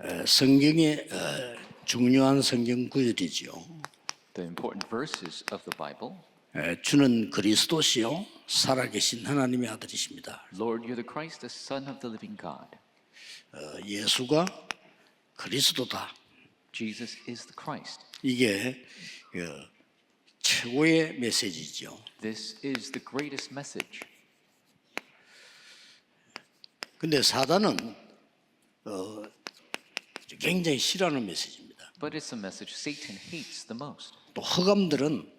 에, 성경의 어, 중요한 성경 구절이지요. The important verses of the Bible. 에, 주는 그리스도시요 살아계신 하나님의 아들이십니다. Lord, you're the Christ, the Son of the living God. 어, 예수가 그리스도다. Jesus is the Christ. 이게 어, 최고의 메시지죠. This is the greatest message. 근데 사단은 어, 굉장히 싫어하는 메시지입니다. But it's a message Satan hates the most. 또 허감들은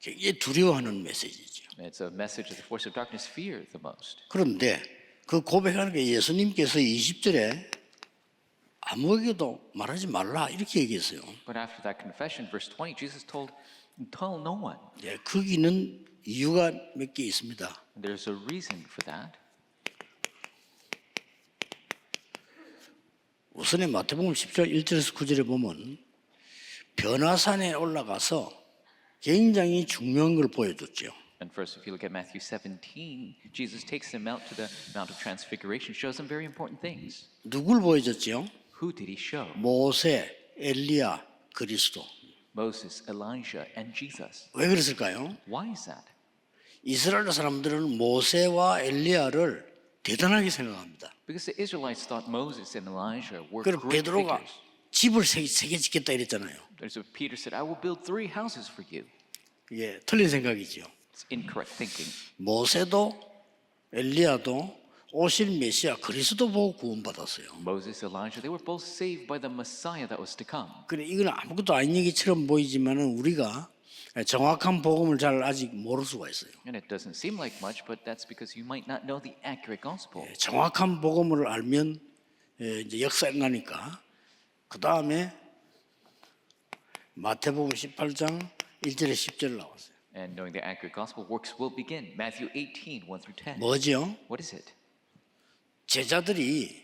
굉장히 두려워하는 메시지죠. It's a message that the force of darkness fear the most. 그런데 그 고백하는 게 예수님께서 20절에 아무에게도 말하지 말라 이렇게 얘기했어요. But after that confession, verse 20, Jesus told, Tell no one. 예, 거기는 이유가 몇 개 있습니다. There's a reason for that. 우선에 마태복음 10장 1절에서 9절에 보면 변화산에 올라가서 굉장히 중요한 걸 보여줬죠. And first, if you look at Matthew 17, Jesus takes them out to the Mount of Transfiguration, shows them very important things. 누굴 보여줬죠? Who did he show? 모세, 엘리야, 그리스도. Moses, Elijah, and Jesus. 왜 그랬을까요? Why is that? 이스라엘 사람들은 모세와 엘리야를 대단하게 생각합니다. Because the Israelites thought Moses and Elijah were 그럼 great 베드로가 figures. 집을 세, 세개 짓겠다 이랬잖아요. There's a Peter said, I will build three houses for you. 이게 틀린 생각이죠. It's incorrect thinking. 모세도 엘리야도 오실 메시아 그리스도 보고 구원받았어요. Moses, Elijah, they were both saved by the Messiah that was to come. 그래 이건 아무것도 아닌 얘기처럼 보이지만은 우리가 정확한 복음을 잘 아직 모를 수가 있어요. And it doesn't seem like much, but that's because you might not know the accurate gospel. 정확한 복음을 알면 예, 이제 역사가 나니까 그 다음에 마태복음 18장 1절에 10절 나왔어요. And knowing the accurate gospel, works will begin. Matthew 18, 1 through 10. 뭐죠? What is it? 제자들이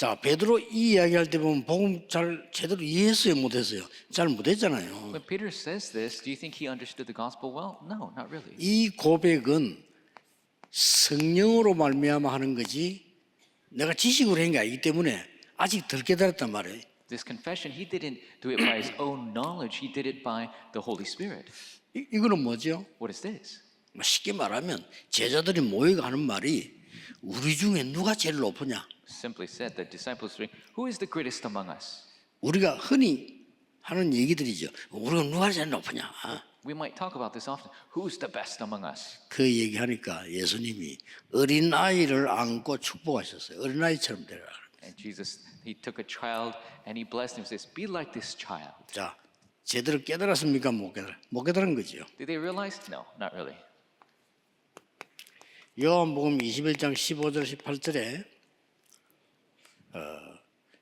자 베드로 이 이야기할 때 보면 복음 잘 제대로 이해했어요, 못했어요? 잘 못했잖아요. When Peter says this, do you think he understood the gospel well? No, not really. 이 고백은 성령으로 말미암아 하는 거지 내가 지식으로 한 게 아니기 때문에 아직 덜 깨달았단 말이에요. This confession, he didn't do it by his own knowledge, he did it by the Holy Spirit. 이, 이거는 뭐죠? What is this? 뭐 쉽게 말하면 제자들이 모여가 하는 말이 우리 중에 누가 제일 높으냐? Simply said, the disciples were Who is the greatest among us? 우리가 흔히 하는 얘기들이죠. 우리가 누가 제일 높으냐? 아, We might talk about this often. Who's the best among us? 그 얘기하니까 예수님이 어린 아이를 안고 축복하셨어요. 어린 아이처럼 되라. And Jesus, he took a child and he blessed him. Says, "Be like this child." 자, 제대로 깨달았습니까? 못 깨달아? 못 깨달은 거죠. Did they realize? No, not really. 요한복음 21장 15절 18절에 어,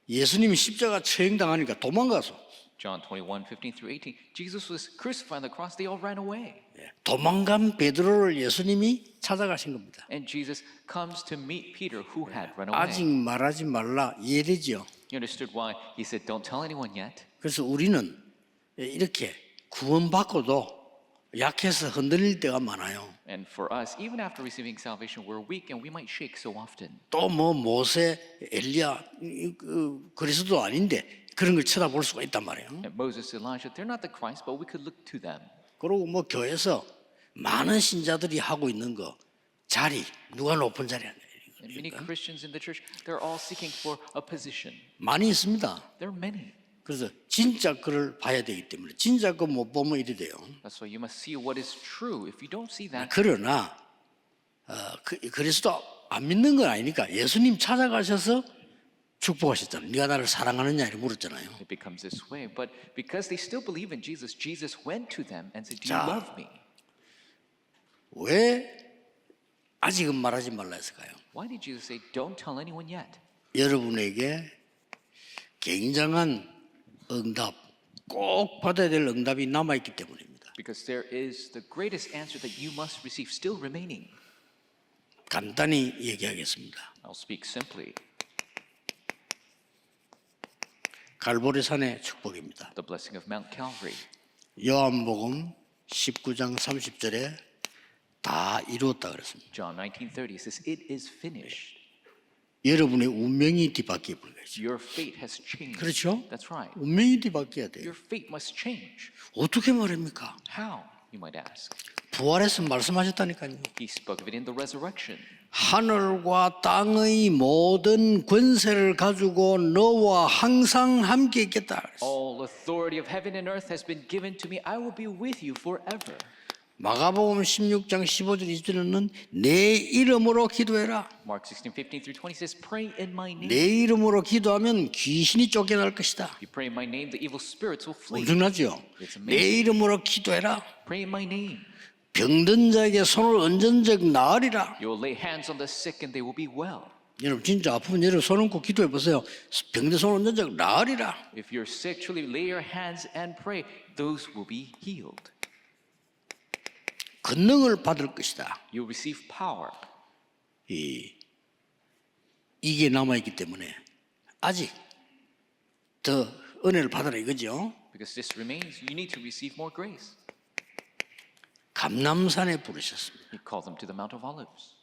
예수님이 십자가 처형당하니까 도망가서 John 21, 15 through 18. Jesus was crucified on the cross. They all ran away. 예, 도망간 베드로를 예수님이 찾아가신 겁니다. And Jesus comes to meet Peter, who had run 아직 away. 말하지 말라 이해되죠. You understood why he said, Don't tell anyone yet? 그래서 우리는 이렇게 구원받고도 약해서 흔들릴 때가 많아요. And for us, even after receiving salvation, we're weak and we might shake so often. 또 뭐 모세, 엘리야, 이- 그 그리스도 아닌데 그런 걸 쳐다볼 수가 있단 말이에요. And Moses, Elijah, they're not the Christ, but we could look to them. 그리고 뭐 교회에서 많은 신자들이 하고 있는 거 자리 누가 높은 자리 하냐 And many Christians in the church, they're all seeking for a position. 많이 있습니다. There are many. 그래서 진짜 그를 봐야 되기 때문에 진짜 그 못 보면 이리 돼요. That's why you must see what is true. If you don't see that, 그러나 어, 그, 그리스도 안 믿는 건 아니니까 예수님 찾아가셔서 축복하셨잖아요. 네가 나를 사랑하느냐 이렇게 물었잖아요. it becomes this way. But because they still believe in Jesus, Jesus went to them and said, Do you 자. love me? 왜 아직은 말하지 말라 했을까요? Why did Jesus say, Don't tell anyone yet? 여러분에게 굉장한 응답, 꼭 받아야 될 응답이 남아 있기 때문입니다. Because there is the greatest answer that you must receive still remaining. 간단히 얘기하겠습니다. I'll speak simply. 갈보리산의 축복입니다. The blessing of Mount Calvary. 요한복음 19장 30절에 다 이루었다 그랬습니다. John 19:30 says, It is finished. 여러분의 운명이 뒤바뀌어 버린. Your fate has changed. 그렇죠? That's right. 운명이 뒤바뀌어야 돼요. Your fate must change. 어떻게 말합니까? How, you might ask? 부활해서 말씀하셨다니까요. He spoke of it in the resurrection. 하늘과 땅의 모든 권세를 가지고 너와 항상 함께 있겠다. All authority of heaven and earth has been given to me. I will be with you forever. 마가복음 16장 15절 20절에는 내 이름으로 기도해라. Mark 16, 15 through 20 says, Pray in my name. 내 이름으로 기도하면 귀신이 쫓겨날 것이다. You pray in my name, the evil spirits will flee. 엄청나죠? 내 이름으로 기도해라. Pray in my name. 병든 자에게 손을 얹은 적 나으리라. You will lay hands on the sick and they will be well. 여러분 진짜 아프면 여러분 손 얹고 기도해 보세요. 병든 손 얹은 적 나으리라. If you're sick, truly lay your hands and pray. Those will be healed. 권능을 받을 것이다. You'll receive power. 이 이게 남아 있기 때문에 아직 더 은혜를 받으라 이거죠. Because this remains, you need to receive more grace. 감남산에 부르셨습니다. He called them to the Mount of Olives.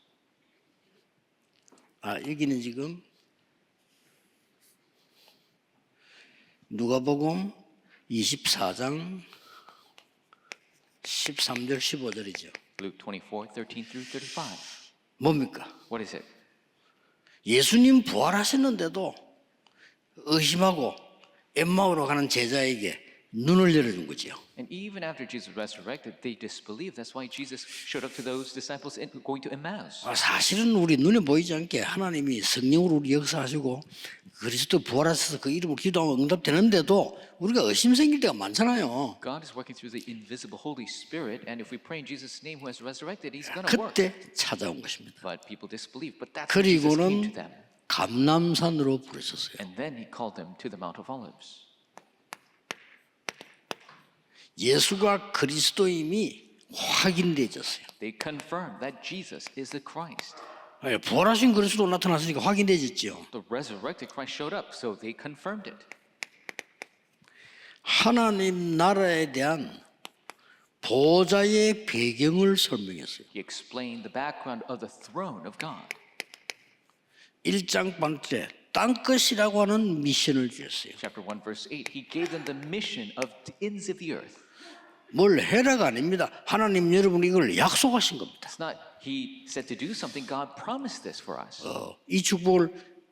아 여기는 지금 누가복음 24장 13절 15절이죠. Luke 24, 13 through 35. 뭡니까? What is it? 예수님 부활하셨는데도 의심하고 엠마오로 가는 제자에게 눈을 열어준 거지요. And even after Jesus resurrected, they disbelieved. That's why Jesus showed up to those disciples in, going to Emmaus. 아, 사실은 우리 눈에 보이지 않게 하나님이 성령으로 우리 역사하시고 그리스도 부활하셔서 그 이름으로 기도하면 응답되는데도 우리가 의심 생길 때가 많잖아요. God is working through the invisible Holy Spirit, and if we pray in Jesus' name who has resurrected, He's going to work. 그때 찾아온 것입니다. But people disbelieve. But that's when Jesus came to 그리고는 them. 감남산으로 부르셨어요. And then He called them to the Mount of Olives. 예수가 그리스도임이 확인되졌어요. They confirmed that Jesus is the Christ. 예, 부활하신 그리스도 나타났으니까 확인되졌죠. The resurrected Christ showed up, so they confirmed it. 하나님 나라에 대한 보좌의 배경을 설명했어요. He explained the background of the throne of God. 1장 반째 땅끝이라고 하는 미션을 주셨어요. Chapter 1, verse 8, He gave them the mission of the ends of the earth. 뭘 해라가 아닙니다. 하나님 여러분 이걸 약속하신 겁니다. It's not He said to do something, God promised this for us. 어, 이 축복을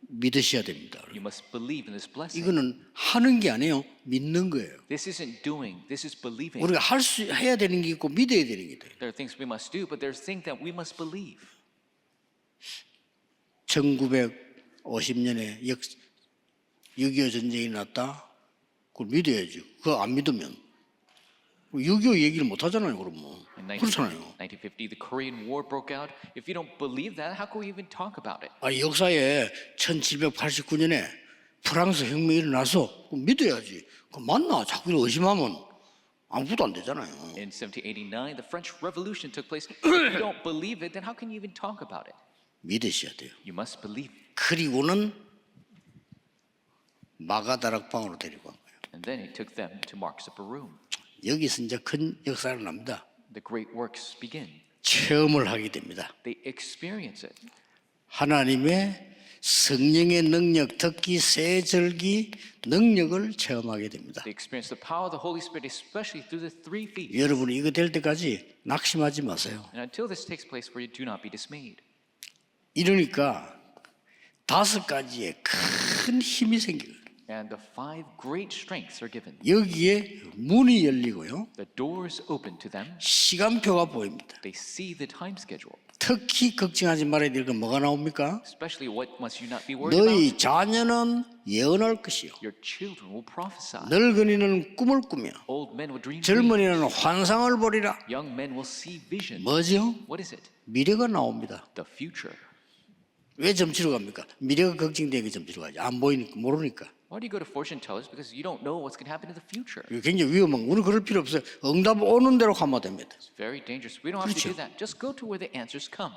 믿으셔야 됩니다. You must believe in this blessing. 이거는 하는 게 아니에요. 믿는 거예요. This isn't doing, this is believing. 우리가 할 수 해야 되는 게 있고 믿어야 되는 게 돼요. There are things we must do, but there's things that we must believe. 1950년에 6.25 전쟁이 났다. 그걸 믿어야죠. 그거 안 믿으면 6.25 얘기를 못 하잖아요. 그러면 In 1950, 그렇잖아요. 1950, the Korean War broke out. If you don't believe that, how can we even talk about it? 아 역사에 1789년에 프랑스 혁명이 일어나서 믿어야지. 그 맞나? 자꾸 의심하면 아무것도 안 되잖아요. In 1789, the French Revolution took place. If you don't believe it, then how can you even talk about it? 믿으셔야 돼요. You must believe. 그리고는 마가다락방으로 데리고 간 거예요. And then he took them to Mark's upper room. 여기서 이제 큰 역사가 납니다. The great works begin. 체험을 하게 됩니다. They experience it. 하나님의 성령의 능력, 특히 새 절기 능력을 체험하게 됩니다. They experience the power of the Holy Spirit, especially through the three feet. 여러분이 이거 될 때까지 낙심하지 마세요. And until this takes place, where you do not be dismayed. 이러니까 다섯 가지의 큰 힘이 생겨요. And the five great strengths are given. 여기에 문이 열리고요. The doors open to them. 시간표가 보입니다. They see the time schedule. 특히 걱정하지 말아야 될 건 뭐가 나옵니까? Especially what must you not be worried about? 너희 자녀는 예언할 것이요. Your children will prophesy. 늙은이는 꿈을 꾸며 Old men will dream dreams. 젊은이는 환상을 보리라. Young men will see vision. 뭐죠? What is it? 미래가 나옵니다. The future. 왜 점치러 갑니까? 미래가 걱정되게 점치러 가지. 안 보이니까 모르니까. Why do you go to fortune tellers? Because you don't know what's going to happen in the future. 이거 굉장히 위험한 거. 우리 그럴 필요 없어요. 응답 오는 대로 가면 됩니다. It's very dangerous. We don't have to 그렇죠. do that. Just go to where the answers come.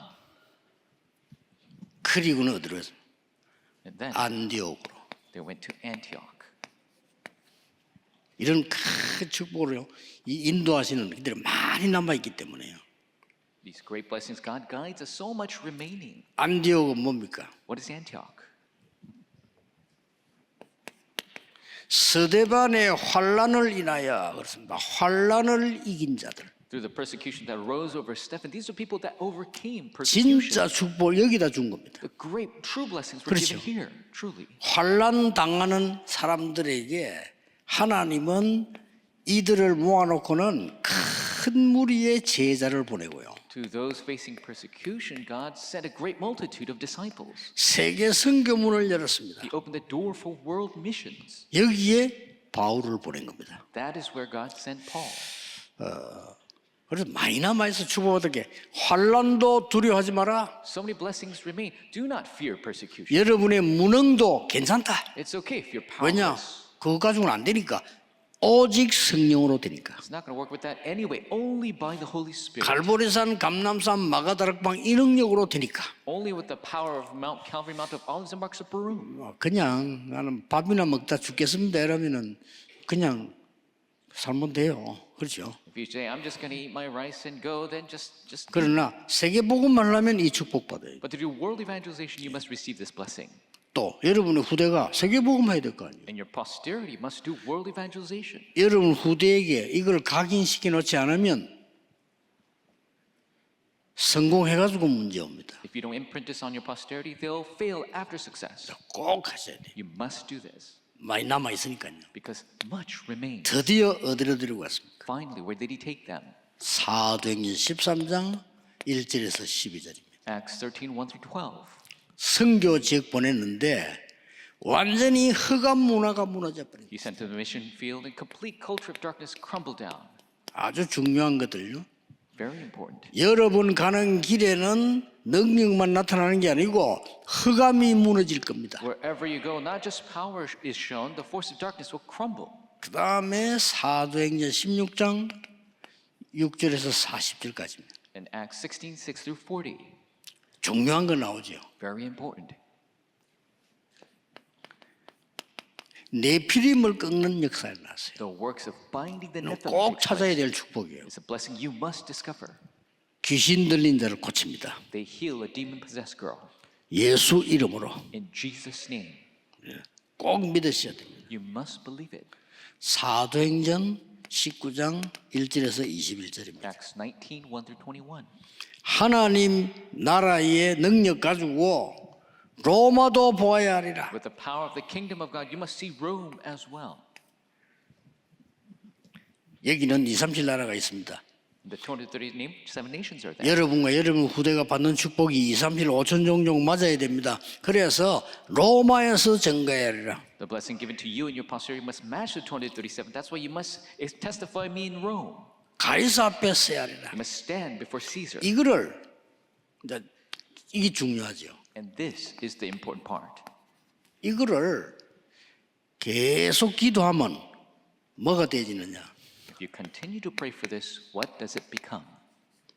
그리고는 어디로 가서 And then 안디옥으로. they went to Antioch. 이런 큰 축복으로요. 이 인도하시는 그들이 많이 남아 있기 때문에요. These great blessings, God guides us so much remaining. 안디옥은 뭡니까? What is Antioch? 서대반의 환란을 인하여 그렇습니다. 환란을 이긴 자들. Through the persecution that rose over Stephen, these are people that overcame persecution. 진짜 축복을 여기다 준 겁니다. The great true blessings were 그렇죠. given here, truly. 환란 당하는 사람들에게 하나님은 이들을 모아놓고는 큰 무리의 제자를 보내고요. To those facing persecution, God sent a great multitude of disciples. 세계 선교문을 열었습니다. He opened the door for world missions. 여기에 바울을 보낸 겁니다. That is where God sent Paul. 그래서 많이 남아있어 축복받게 환란도 두려워하지 마라. So many blessings remain. Do not fear persecution. 여러분의 무능도 괜찮다. It's okay if you're 왜냐? powerless. 그거 가지고는 안 되니까. 오직 성령으로 되니까. It's not going to work with that anyway, only by the Holy Spirit. 갈보리산, 감남산, 마가다락방 이 능력으로 되니까. Mount Calvary, Mount. 어, 그냥 나는 밥이나 먹다 죽겠습니다. 이러면은 그냥 살면 돼요. 그렇죠? Say, go, just, just. 그러나 세계 복음만 하려면 이 축복 받아요. 또 여러분의 후대가 세계 복음 해야 될 거 아니에요. And your posterity must do world evangelization. 여러분 후대에게 이걸 각인시켜 놓지 않으면 성공해 가지고 문제 옵니다. If you don't imprint this on your posterity, they'll fail after success. 꼭 하셔야 돼요. You must do this 많이 남아 있으니까요. because much remains. 드디어 어디로 데리고 갔습니까? Finally, where did he take them? 사도행전 13장 1절에서 12절입니다. Acts 13, 1 through 12. 선교 지역 보냈는데 완전히 흑암 문화가 무너져 버린 He sent to the mission field, and complete culture of darkness crumbled down. 아주 중요한 것들요. Very important. 여러분 가는 길에는 능력만 나타나는 게 아니고 흑암이 무너질 겁니다. Wherever you go, not just power is shown, the force of darkness will crumble. 그 다음에 사도행전 16장 6절에서 40절까지입니다. In Acts 16, 6 through 40. 중요한 거 나오죠. Very important. 내피림을 꺾는 역사가 났어요. The works of binding the Nephilim 꼭 찾아야. 될 축복이에요. It's a blessing you must discover. 귀신 들린 자를 고칩니다. They heal a demon-possessed girl. 예수 이름으로 In Jesus' name, 꼭 믿으셔야 됩니다. you must believe it. 사도행전 19장 1절에서 21절입니다. Acts 19, 1 through 21. 하나님 나라의 능력 가지고 로마도 보아야 하리라. With the power of the kingdom of God, you must see Rome as well. 여기는 2, 37 나라가 있습니다. The 230 name, seven nations are there. 여러분과 여러분 후대가 받는 축복이 2, 37, 5천 종종 맞아야 됩니다. 그래서 로마에서 증거해야 하리라. The blessing given to you and your posterity must match the 237. That's why you must testify me in Rome. 가이사 앞에 서야 하리라. You must stand before Caesar. 이거를 이제 이게 중요하죠. And this is the important part. 이거를 계속 기도하면 뭐가 되지느냐? If you continue to pray for this, what does it become?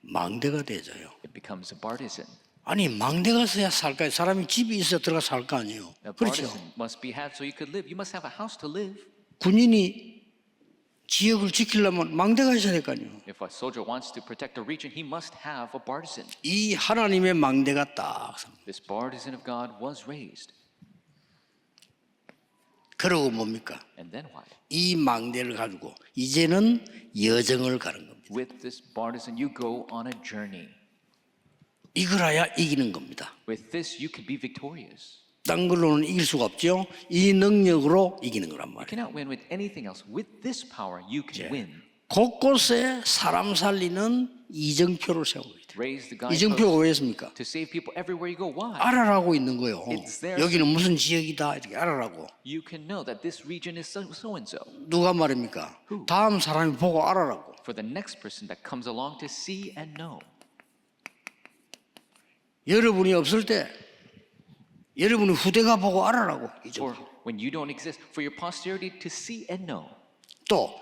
망대가 되져요. It becomes a partisan. 아니 망대가 서야 살까요? 사람이 집이 있어 들어가 살 거 아니에요. A 그렇죠. partisan must be had so you could live. You must have a house to live. 군인이 지역을 지키려면 망대가 있어야 될거 아니에요. If a soldier wants to protect a region, he must have a partisan. 이 하나님의 망대가 딱. 서- This partisan of God was raised. 그러고 뭡니까? And then what? 이 망대를 가지고 이제는 여정을 가는 겁니다. With this partisan, you go on a journey. 이거라야 이기는 겁니다. With this, you can be victorious. 딴 걸로는 이길 수가 없죠. 이 능력으로 이기는 거란 말이에요. cannot win with anything else. With this power, you can win. 곳곳에 사람 살리는 이정표를 세우고 있다. 이정표가 왜 있습니까? to save people everywhere you go. Why? 알아라고 있는 거예요. 여기는 무슨 지역이다 이렇게 알아라고. You can know that this region is so, so and so. 누가 말입니까? 다음 사람이 보고 알아라고. For the next person that comes along to see and know. 여러분이 없을 때 여러분의 후대가 보고 알아라고. 이정 Or when you don't exist, for your posterity to see and know. 또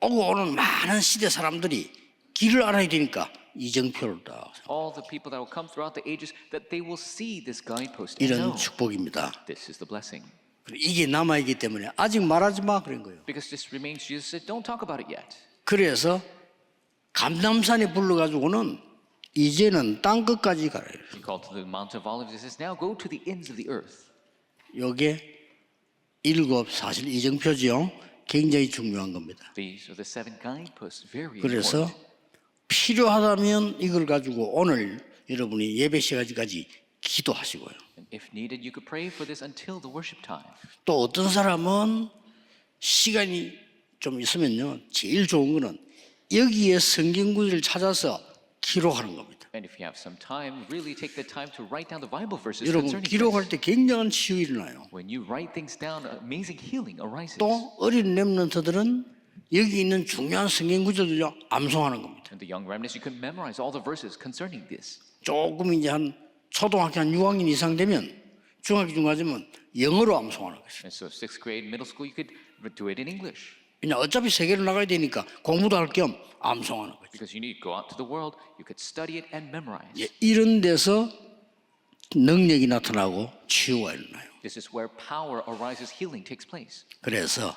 오고 오는 많은 시대 사람들이 길을 알아야 되니까 이정표를 딱 All the people that will come throughout the ages, that they will see this guidepost and 이런 know. 축복입니다. This is the blessing. 이게 남아 있기 때문에 아직 말하지 마 그런 거예요. Because this remains, Jesus said, don't talk about it yet. 그래서 감남산에 불러가지고는 이제는 땅 끝까지 가라. He called to the Mount of Olives. He says, Now go to the ends of the earth. 요게 일곱 사실 이정표지요. 굉장히 중요한 겁니다. These are the seven guideposts. Very 그래서 important. 필요하다면 이걸 가지고 오늘 여러분이 예배 시간까지 기도하시고요. And if needed, you could pray for this until the worship time. 또 어떤 사람은 시간이 좀 있으면요. 제일 좋은 거는 여기에 성경 구절을 찾아서 기록하는 겁니다. And if you have some time, really take the time to write down the Bible verses 여러분 concerning 기록할 this. 때 굉장한 치유 일어나요. When you write things down, amazing healing arises. 또 어린 렘넌트들은 여기 있는 중요한 성경 구절들요 암송하는 겁니다. And the young remnants, you can memorize all the verses concerning this. 조금 이제 한 초등학교 한 6학년 이상 되면 중학교 중간되면 영어로 암송하는 거죠. And so, sixth grade, middle school, you could do it in English 그냥 어차피 세계로 나가야 되니까 공부도 할 겸 암송하는 거죠. because you need to go out to the world. You could study it and memorize. 예, 이런 데서 능력이 나타나고 치유가 일어나요. This is where power arises, healing takes place. 그래서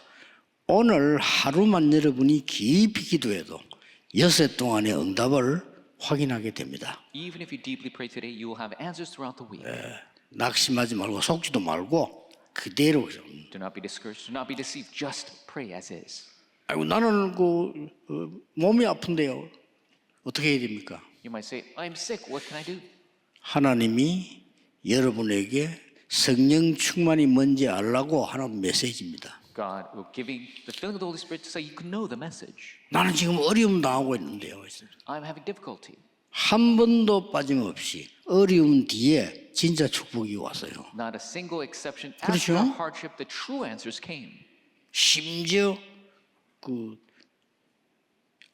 오늘 하루만 여러분이 깊이 기도해도 여섯 동안의 응답을 확인하게 됩니다. Even if you deeply pray today, you will have answers throughout the week. 낙심하지 말고 속지도 말고 그대로 좀. Do not be discouraged. Do not be deceived. Just pray as is. 아이고 나는 그 어, 몸이 아픈데요. 어떻게 해야 됩니까? You might say, I'm sick. What can I do? 하나님이 여러분에게 성령 충만이 뭔지 알라고 하는 메시지입니다. God will giving the filling of the Holy Spirit so you can know the message. 나는 지금 어려움 당하고 있는데요. I'm having difficulty. 한 번도 빠짐없이 어려움 뒤에 진짜 축복이 왔어요. Not a single exception. 그렇죠? After the hardship, the true answers came. 심지어 그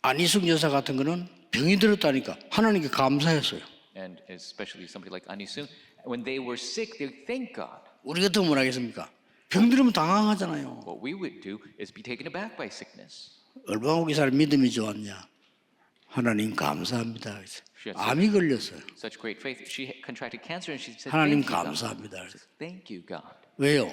안희숙 여사 같은 거는 병이 들었다니까 하나님께 감사했어요. And especially somebody like Anisun, when they were sick, they would thank God. 우리 같으면 뭐 하겠습니까? 병 들으면 당황하잖아요. What we would do is be taken aback by sickness. 얼마나 우리 사람 믿음이 좋았냐? 하나님 감사합니다. 암이 걸렸어요. 하나님. 감사합니다. 왜요?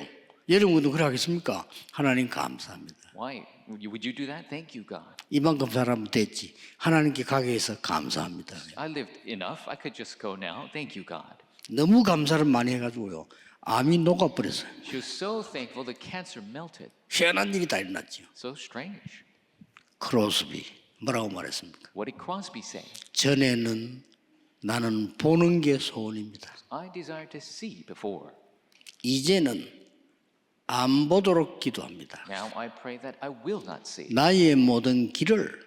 여러분도 그래 하겠습니까? 하나님 감사합니다. Why? Would you, would you do that? Thank you, God. 이만큼 사람 됐지. 하나님께 가게 해서 감사합니다. I lived enough. I could just go now. Thank you, God. 너무 감사를 많이 해가지고요. 암이 녹아버렸어요. She was so thankful the cancer melted. 희한한 일이 다 일어났죠. So strange. 크로스비 뭐라고 말했습니까? What did Crosby say? 전에는 나는 보는 게 소원입니다. I desire to see before. 이제는 안 보도록 기도합니다. Now I pray that I will not see. 나의 모든 길을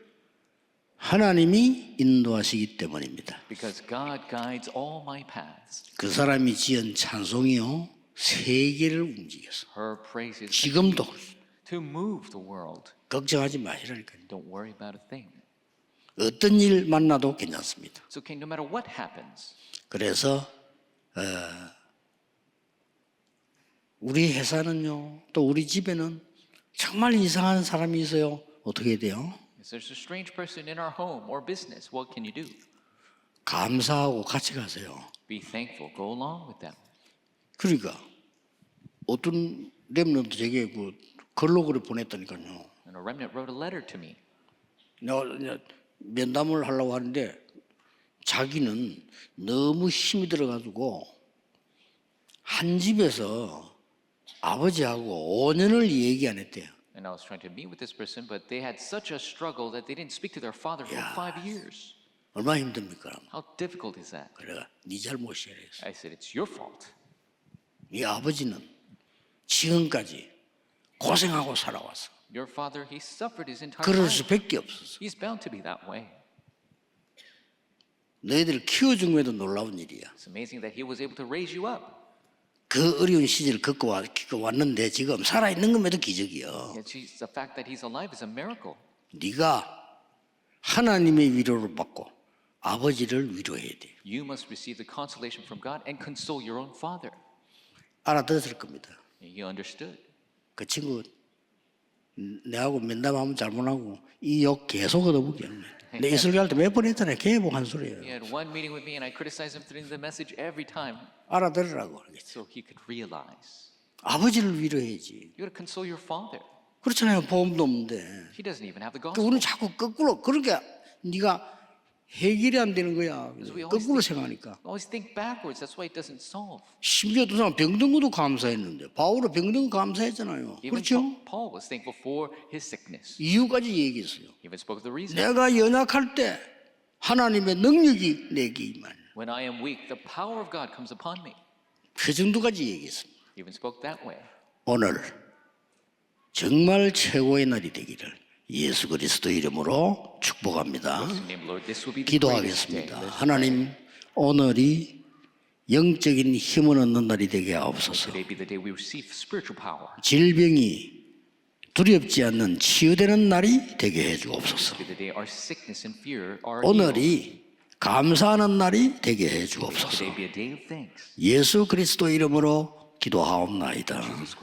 하나님이 인도하시기 때문입니다. Because God guides all my paths. 그 사람이 지은 찬송이요 세계를 움직였어. Her praises 지금도 to move the world. 걱정하지 마시라니까요. Don't worry about a thing. 어떤 일 만나도 괜찮습니다. It's okay no matter what happens. 그래서 어, 우리 회사는요, 또 우리 집에는 정말 이상한 사람이 있어요. 어떻게 돼요? If there's a strange person in our home or business, what can you do? 감사하고 같이 가세요. Be thankful. Go along with them. 그러니까 어떤 랩런트 제게 그 글로 글을 보냈다니까요. And a remnant wrote a letter to me. 내가 이제 면담을 하려고 하는데 자기는 너무 힘이 들어가지고 한 집에서 아버지하고 5년을 얘기 안 했대요. And I was trying to meet with this person, but they had such a struggle that they didn't speak to their father for Yeah. five years. 얼마나 힘듭니까? How difficult is that? 그래가 네 잘못이야. 그랬어. I said, It's your fault. 네 아버지는 지금까지 고생하고 살아왔어. Your father, he suffered his entire 그럴 life. 수밖에 없었어. He's bound to be that way. 너희들을 키워준 것에도 놀라운 일이야. It's amazing that he was able to raise you up. 그 어려운 시절을 겪고 와- 겪고 왔는데 지금 살아있는 것에도 기적이야. Yet she's, the fact that he's alive is a miracle. 네가 하나님의 위로를 받고 아버지를 위로해야 돼. You must receive the consolation from God and console your own father. 알아들었을 겁니다. He understood. 그 친구 내하고 면담하면 잘못하고 이 욕 계속 얻어먹겠네. 내 이슬 갈때 몇 번 했잖아요. 개복한 He 소리예요. had one meeting with me and I criticized him through the message every time 알아들으라고. so he could realize. 아버지를 위로해야지. You got to console your father. 그렇잖아요. 보험도 없는데. He doesn't even have the 그 gospel. 우리는 자꾸 거꾸로 그러니까 네가 해결이 안 되는 거야. 거꾸로 생각하니까. 심지어 또 사람 병든것도 감사했는데 바울은 병든 거 감사했잖아요. Even 그렇죠? Paul, Paul was thankful for his sickness. 이유까지 얘기했어요. 내가 연약할 때 하나님의 능력이 내게 임한 When I am weak, the power of God comes upon me. 그 정도까지 얘기했습니다. He even spoke that way. 오늘 정말 최고의 날이 되기를 예수 그리스도 이름으로 축복합니다. 기도하겠습니다. 하나님 오늘이 영적인 힘을 얻는 날이 되게 하옵소서. 질병이 두렵지 않는 치유되는 날이 되게 해주옵소서. 오늘이 감사하는 날이 되게 해주옵소서. 예수 그리스도 이름으로 기도하옵나이다. Jesus